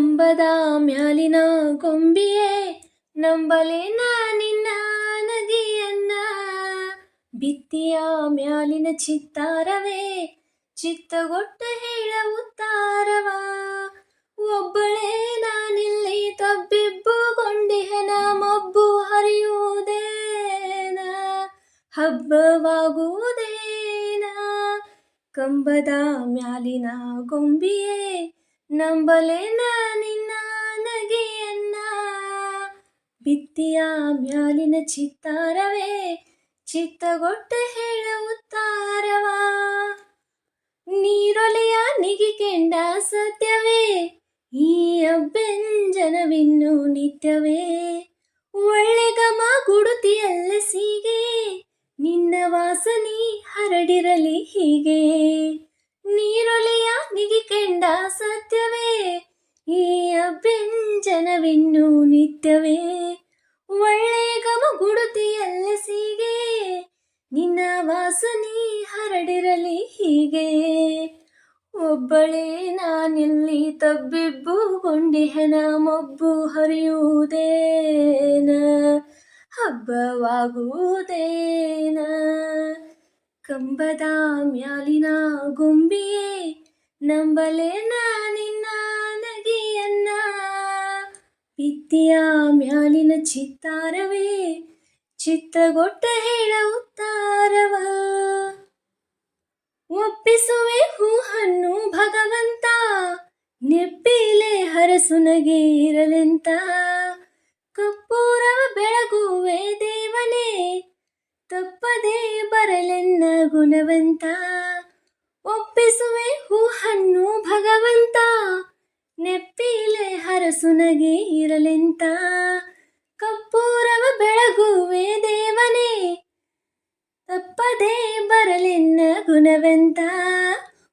ಕಂಬದ ಮ್ಯಾಲಿನ ಗೊಂಬಿಯೇ ನಂಬಲೇನ ನಿನ್ನ ನದಿಯನ್ನ. ಬಿತ್ತಿಯ ಮ್ಯಾಲಿನ ಚಿತ್ತಾರವೇ, ಚಿತ್ತಗೊಟ್ಟ ಹೇಳ ಉತ್ತಾರವ. ಒಬ್ಬಳೇ ನಾನಿಲ್ಲಿ ತಬ್ಬಿಬ್ಬುಗೊಂಡಿಹೆನ, ಮಬ್ಬು ಹರಿಯುವುದೇನ, ಹಬ್ಬವಾಗುವುದೇನ. ಕಂಬದ ಮ್ಯಾಲಿನ ಗೊಂಬಿಯೇ ನಂಬಲೇನ ನಿನ್ನ ನಗೆಯನ್ನ. ಬಿತ್ತಿಯ ಮ್ಯಾಲಿನ ಚಿತ್ತಾರವೇ, ಚಿತ್ತಗೊಟ್ಟ ಹೇಳ ಉತ್ತಾರವ. ನೀರೊಲೆಯ ನಿಗಿಕೆಂಡ ಸತ್ಯವೇ, ಈ ಅಬ್ಬೆಂಜನವಿನ್ನು ನಿತ್ಯವೇ. ಒಳ್ಳೆ ಗಮ ಗುಡುತಿಯಲ್ಲ ಸೀಗೆ, ನಿನ್ನ ವಾಸನೆ ಹರಡಿರಲಿ ಹೀಗೆ. ನೀರೊಲೆಯ ಕಂಡ ಸತ್ಯವೇ, ಈ ಅಭ್ಯಂಜನವಿನ್ನು ನಿತ್ಯವೇ. ಒಳ್ಳೆ ಗಮ ಗುಡುತಿಯಲ್ಲ ಸೀಗೆ, ನಿನ್ನ ವಾಸನೆ ಹರಡಿರಲಿ ಹೀಗೆ. ಒಬ್ಬಳೇ ನಾನಿಲ್ಲಿ ತಬ್ಬಿಬ್ಬುಗೊಂಡಿಹೆನ ಮೊಬ್ಬು ಹರಿಯುವುದೇನ, ಹಬ್ಬವಾಗುವುದೇನ. ಕಂಬದ ಮ್ಯಾಲಿನ ಗೊಂಬಿಯೇ ನಂಬಲೇನ ನಿನ್ನ ನಗೆಯನ್ನ. ಬಿತ್ತಿಯ ಮ್ಯಾಲಿನ ಚಿತ್ತಾರವೇ, ಚಿತ್ತಗೊಟ್ಟ ಹೇಳ ಉತ್ತಾರವ. ಒಪ್ಪಿಸುವೆ ಹೂಹನ್ನು ಭಗವಂತ, ನೆಪ್ಪಿಲೆ ಹರಸುನಗೆ ಇರಲೆಂತ. ಕಪ್ಪೂರವ ಬೆಳಗುವೆ ದೇವನೇ, ತಪ್ಪದೇ ಬರಲೆನ್ನ ಗುಣವಂತ. ಒಪ್ಪಿಸುವೆ ಹೂಹನ್ನು ಭಗವಂತ. ನೆಪ್ಪಿಲೆ ಹರಸುನಗೆ ಇರಲೆಂತ. ಕಪ್ಪೂರವ ಬೆಳಗುವೆ ದೇವನೇ. ತಪ್ಪದೇ ಬರಲೆನ್ನ ಗುಣವೆಂತ.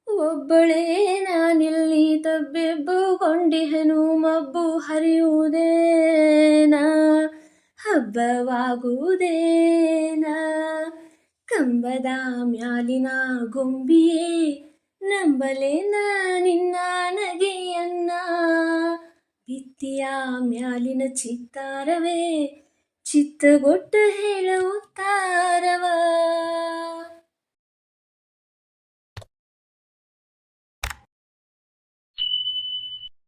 ಒಬ್ಬಳೇ ನಾನಿಲ್ಲಿ ತಬ್ಬಿಬ್ಬುಗೊಂಡಿಹನು ಮಬ್ಬು ಹರಿಯುವುದೇನಾ. ಹಬ್ಬವಾಗುವುದೇನ. ಕಂಬದ ಮ್ಯಾಲಿನ ಗೊಂಬಿಯೇ ನಂಬಲೇನ ನಿನ್ನ ನಗೆಯನ್ನ. ಬಿತ್ತಿಯ ಮ್ಯಾಲಿನ ಚಿತ್ತಾರವೇ ಚಿತ್ತಗೊಟ್ಟು ಹೇಳ ಉತ್ತಾರವ